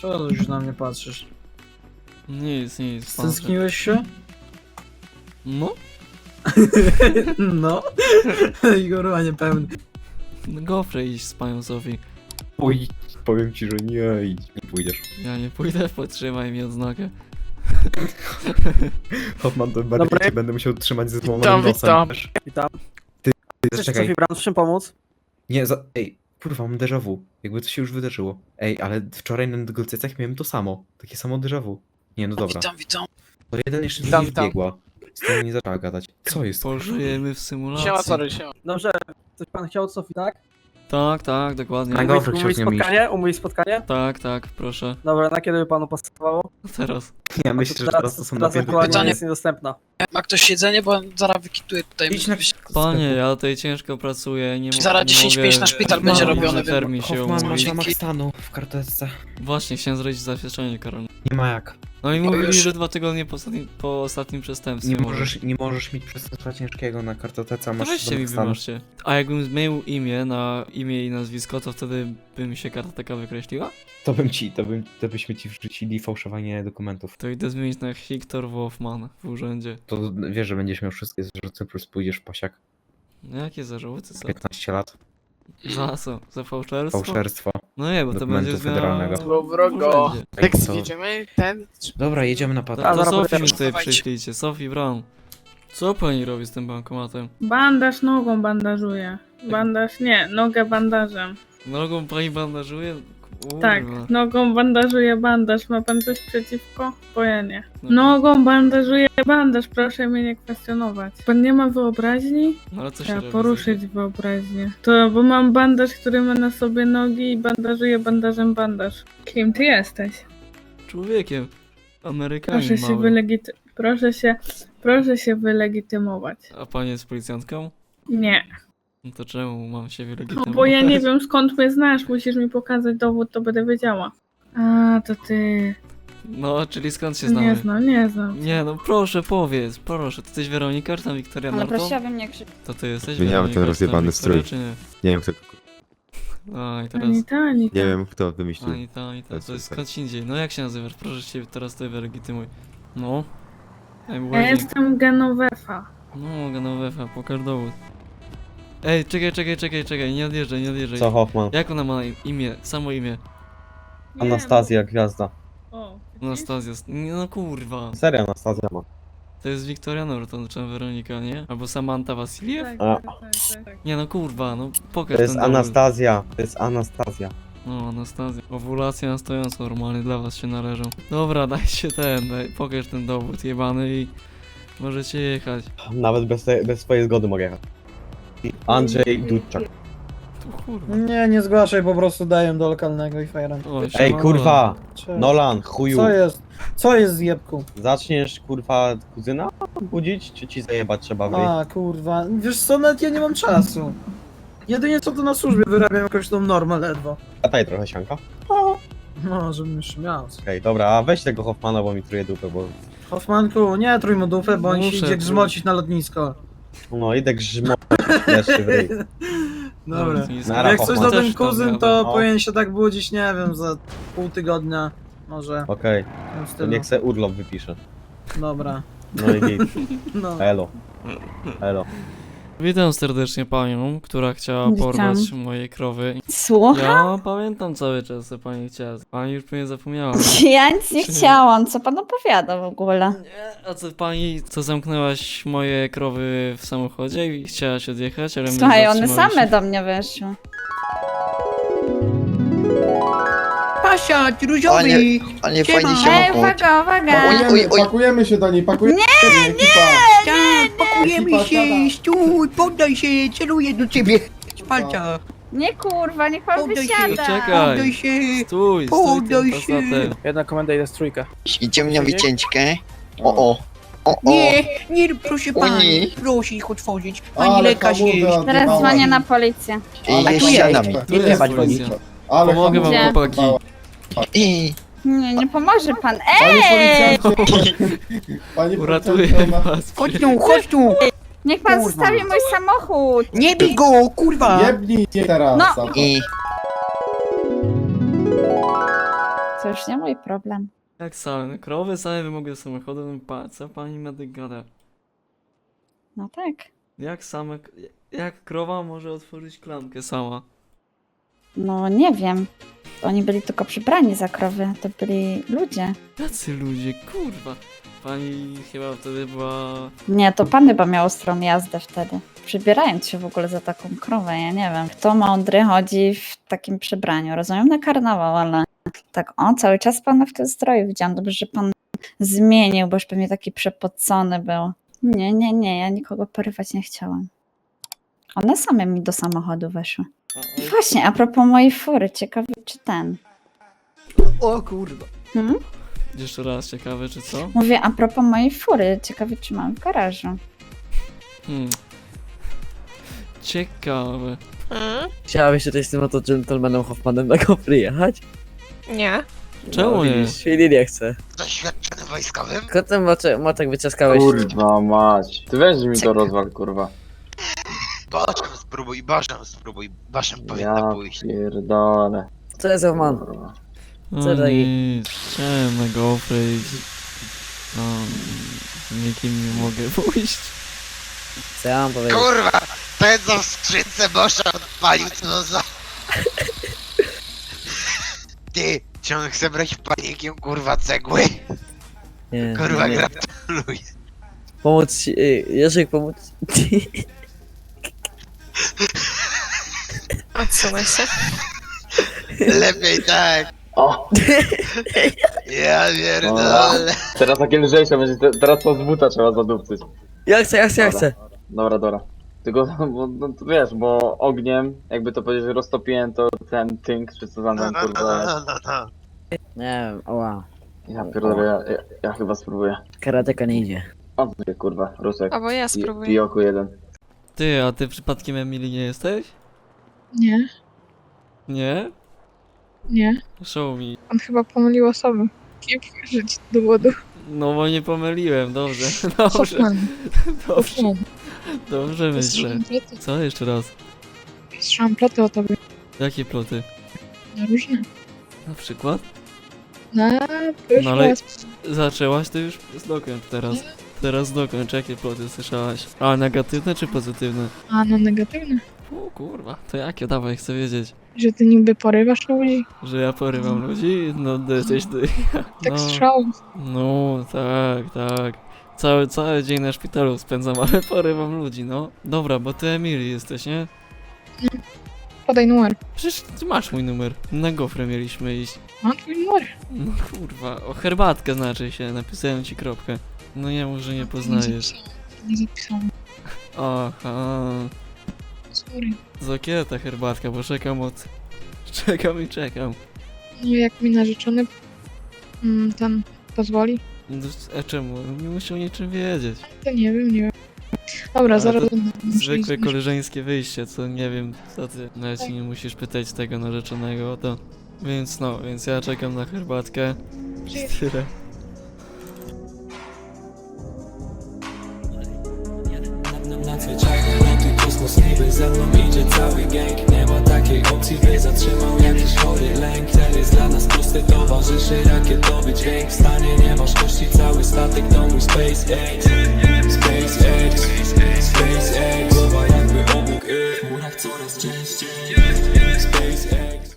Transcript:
Co już na mnie patrzysz? Nic, nic. Stęskniłeś się? No, No. Igor, niepewny. no gofrę iść z panią Sofii. Uj, powiem ci, że nie, idź, nie pójdziesz. Ja nie pójdę, potrzymaj mi odznakę. Hoffman, to bardziej Dobry. cię będę musiał trzymać ze złomonym Witam, nosem. witam. Witam. Ty, Cześć, czekaj, Brand, w czym pomóc? nie, za... Ej, kurwa, mam déjà vu. Jakby to się już wydarzyło. Ej, ale wczoraj na negocjacjach miałem to samo. Takie samo déjà vu. Nie, no dobra. Witam, witam. To jeden jeszcze Witam, nie witam. wbiegła. Z tym nie zaczęła gadać. Co jest? Pożyjemy w symulacji. Siema, sorry, siema. Dobrze, coś pan chciał od Sofii, tak? Tak, tak, dokładnie. Tak. Umówić, Gofry chciał umówić z nią iść. spotkanie? Umówić spotkanie? Tak, tak, proszę. Dobra, na kiedy by panu pasowało? Teraz. Ja A myślę, że teraz to są teraz napięte aktualnie pytanie. jest niedostępna. Ma ktoś jedzenie, bo zaraz wykituję tutaj. Idź na Panie, ja tutaj ciężko pracuję, nie, mo- Zaraz nie 10 mogę... na szpital będzie no, robiony, Na termin się Hoffman, umówić. ramach stanu w karteczce. Właśnie, chciałem zrobić zaświadczenie karone. Nie ma jak. No i O, mówili, już. że dwa tygodnie po ostatnim, po ostatnim przestępstwie. Nie może. możesz, nie możesz mieć przestępstwa ciężkiego na kartotece, a To masz weźcie mi ramach stanu. wybaczcie. A jakbym zmienił imię na imię i nazwisko, to wtedy by mi się kartoteka wykreśliła? To bym ci, to, bym, to byśmy ci wrzucili fałszowanie dokumentów. To idę zmienić na Hiktor Wolfman w urzędzie. To wiesz, że będziesz miał wszystkie zarzuty, plus pójdziesz w pasiak. No jakie zarzuty, co? 15 lat. Za co? Za fałszerstwo? Fałszerstwo. No nie, bo to Dokumentu będzie zmiana federalnego. w wrogo. urzędzie. Tak, co? jedziemy? Ten? Dobra, jedziemy na To, patrol. A, to zaraz Sofii mi tutaj Dawajcie. przyślijcie, Sophie Brown. Co pani robi z tym bankomatem? Bandaż nogą bandażuję. Bandaż nie, nogę bandażem. Nogą pani bandażuje? Kurwa. Tak, nogą bandażuję bandaż. Ma pan coś przeciwko? Bo ja nie. No. Nogą bandażuję bandaż, proszę mnie nie kwestionować. Pan nie ma wyobraźni? No ale co się Trzeba poruszyć wyobraźnię. To, bo mam bandaż, który ma na sobie nogi i bandażuję bandażem bandaż. Kim ty jesteś? Człowiekiem. Amerykanin Proszę się mały. wylegity... Proszę się... Proszę się wylegitymować. A pani jest policjantką? Nie. No to czemu mam się No wylegitymować? bo ja nie wiem skąd mnie znasz, musisz mi pokazać dowód, to będę wiedziała. A, to ty. No, czyli skąd się znamy? Nie znam, nie znam. Nie no, proszę powiedz, proszę, ty jesteś Weronika, czy tam Wiktoria Ale Norton? prosiłabym nie krzyczeć. To ty jesteś Zmieniamy Weronika, ten czy tam rozjebany Wiktoria, strój. czy nie? Nie wiem kto, A i teraz... Anita, Anita. nie wiem kto wymyślił. Anita, Anita, To to jest super. skąd indziej. No jak się nazywasz? Proszę cię teraz tutaj wylegitymuj. No. Ej, Ja jestem Genovefa. No, Genovefa, pokaż dowód. Ej, czekaj, czekaj, czekaj, czekaj, nie odjeżdżaj, nie odjeżdżaj. Co Hoffman? Jak ona ma imię? Samo imię. Nie, Anastazja Gwiazda. O, Anastazja. Nie no kurwa. Serio Anastazja ma. To jest Wiktoria Norton, czy Weronika, nie? Albo Samantha Wasiliew? tak, A. tak, tak, tak. Nie no kurwa, no pokaż To jest ten. Anastazja. To jest Anastazja. No, Anastazja. Owulacja na stojąco normalnie dla was się należą. Dobra, dajcie ten, daj, pokaż ten dowód jebany i możecie jechać. Nawet bez, te, bez swojej zgody mogę jechać. Andrzej Dudczak. Tu kurwa. Nie, nie zgłaszaj, po prostu daję do lokalnego i fajram. O, Ej siema, kurwa! Cześć. Nolan, chuju. Co jest? Co jest z jebku? Zaczniesz kurwa kuzyna budzić, czy ci zajebać trzeba wyjść? A, kurwa. Wiesz co, nawet ja nie mam czasu. Jedynie co to na służbie wyrabiam jakąś tą normę ledwo. Lataj trochę sianka. No, żebym jeszcze miał. Okej, dobra, a weź tego Hoffmana, bo mi truje dupę, bo... Hoffmanku, nie trój mu dupę, bo on się idzie grzmocić na lotnisko. No idę grzmo... jeszcze w ryj. Dobra. Nara, Jak coś to ten kuzyn, to No. powinien się tak budzić, nie wiem, za pół tygodnia. Może. Okej, w tym to stylu. niech se urlop wypisze. Dobra. No i git. No. Elo. Elo. Witam serdecznie panią, która chciała Witam. porwać moje krowy. Słucham? Ja pamiętam cały czas, co pani chciała. Pani już mnie zapomniała. Ja nic nie Czy- chciałam, co pan opowiada w ogóle? Nie, a co pani, co zamknęłaś moje krowy w samochodzie i chciałaś odjechać, ale mnie Słuchaj, one zatrzymaliście. same do mnie weszły. Pasia, różowy! Panie, panie fajnie się Ej, ma uwaga, uwaga! Oj, oj, oj. Pakujemy się do niej, pakujemy Nie, nie, Tak, pakujemy Ekipa się, siada. stój, poddaj się, celuję do ciebie! Spalca, Nie kurwa, niech pan Poddaj się. wysiada! Czekaj. poddaj się! Stój, stój Poddaj tym się. pasatem. Jedna komenda idę z trójkę. Idziemy na wycięćkę. O, o. O, o. Nie, nie, proszę nie. proszę ich otworzyć, pani lekarz jest. Teraz dzwonię na policję. Ej, A jest jest. ścianami. Tu Nie jest policja. Ale Pomogę wam, Gdzie? chłopaki. Ej, Nie, nie pomoże pan. Panie Ej! policjancie, panie Uratuję policjancie, was. Chodź tu, chodź tu! Niech pan Kurwa. zostawi mój samochód! Nie bij go, kurwa! Jebnij mnie teraz. No. za to. już nie mój problem. Jak same? No, krowy same wymogły do samochodu, no pa, co pani medyk gada? No tak. Jak same, jak krowa może otworzyć klamkę sama? No nie wiem. Oni byli tylko przybrani za krowy, to byli ludzie. Jacy ludzie, kurwa. Pani chyba wtedy była... Nie, to pan chyba miał ostrą jazdę wtedy. Przybierając się w ogóle za taką krowę, ja nie wiem. Kto mądry chodzi w takim przebraniu? Rozumiem na karnawał, ale tak o, cały czas pana w tym stroju widziałam. Dobrze, że pan zmienił, bo już pewnie taki przepocony był. Nie, nie, nie, ja nikogo porywać nie chciałam. One same mi do samochodu weszły. Właśnie, a propos mojej fury, ciekawe czy ten. o kurwa. Hmm? Jeszcze raz, ciekawe czy co? Mówię a propos mojej fury, ciekawe czy mam w garażu. Hmm. Ciekawe. Chciałabyś tutaj z tym oto gentlemanem Hoffmanem na go przyjechać? Nie. Czemu no, nie? widzisz, Chwili nie chce. Doświadczony wojskowym? Tylko ten moczek, moczek wyciaskałeś. Kurwa mać. Ty weź mi to rozwal, kurwa. Bożem spróbuj, Bożem spróbuj. Bożem powinna Ja pójść. pierdolę. Co jest Hoffman? Kurwa. No Co taki? nic, chciałem na gofry i... No... z Nikim nie mogę pójść. Co ja mam powiedzieć? Kurwa! Ten co w skrzynce Boża odpalił, co za... Ty, czy on chce brać panikiem, kurwa, cegły? Nie, Kurwa, nie, nie. gratuluję. Pomóc ci, y, Jerzyk, pomóc ci. Odsuwaj się. Lepiej tak. O! Ja pierdolę. Teraz takie lżejsze będzie, te- teraz to z buta trzeba zadupcyć. Ja chcę, ja chcę, ja chcę. Dobra, dobra. Tylko, bo, no, to wiesz, bo ogniem, jakby to powiedzieć, roztopiłem to ten tynk, czy co za No, mną, no, no, kurwa. no, no, no. Nie wiem, oła. Ja pierdolę, ja, ja, ja chyba spróbuję. Karateka nie idzie. O, ty, kurwa, Rusek. Albo ja Pi- spróbuję. Pijoku jeden. Ty, a ty przypadkiem Emily nie jesteś? Nie, Nie? nie. Show me. On chyba pomylił osoby. Nie pokażę ci dowodu. No bo nie pomyliłem, dobrze, dobrze, Hoffman, dobrze, Hoffman. dobrze myślę. Słyszałam ploty, Co jeszcze raz? słyszałam ploty o tobie. Jakie ploty? Na różne. Na przykład? Na już No ale- raz. Zaczęłaś to już dokończ teraz. Teraz dokończ, jakie ploty słyszałaś? A negatywne czy pozytywne? A no negatywne. O kurwa, to jakie? Dawaj, chcę wiedzieć. Że ty niby porywasz ludzi. Że ja porywam ludzi? No ty jesteś ty. Tak No, słyszałam. no tak, tak. Cały, cały dzień na szpitalu spędzam, ale porywam ludzi, no. Dobra, bo ty Emily jesteś, nie? Podaj numer. Przecież ty masz mój numer. Na gofrę mieliśmy iść. Mam twój numer. No kurwa, o herbatkę znaczy się, napisałem ci kropkę. No nie mów, że nie poznajesz. Nie zapisałam. Aha, Sorry. za kiedy ta herbatka, bo czekam od... Czekam i czekam. No jak mi narzeczony mm, ten pozwoli, No, A czemu? Nie muszę o niczym wiedzieć. to nie wiem, nie wiem. Dobra, Ale zaraz to będę. muszę Zwykłe koleżeńskie wyjście, co nie wiem, co ty. Nawet się nie musisz pytać tego narzeczonego o to. Więc no, więc ja czekam na herbatkę. Tyle. Ze mną idzie cały gang. Nie ma takiej opcji, by zatrzymał jakiś chory lęk. Cel jest dla nas prosty, towarzyszy rakietowy dźwięk. W stanie nie masz kości, cały statek to mój SpaceX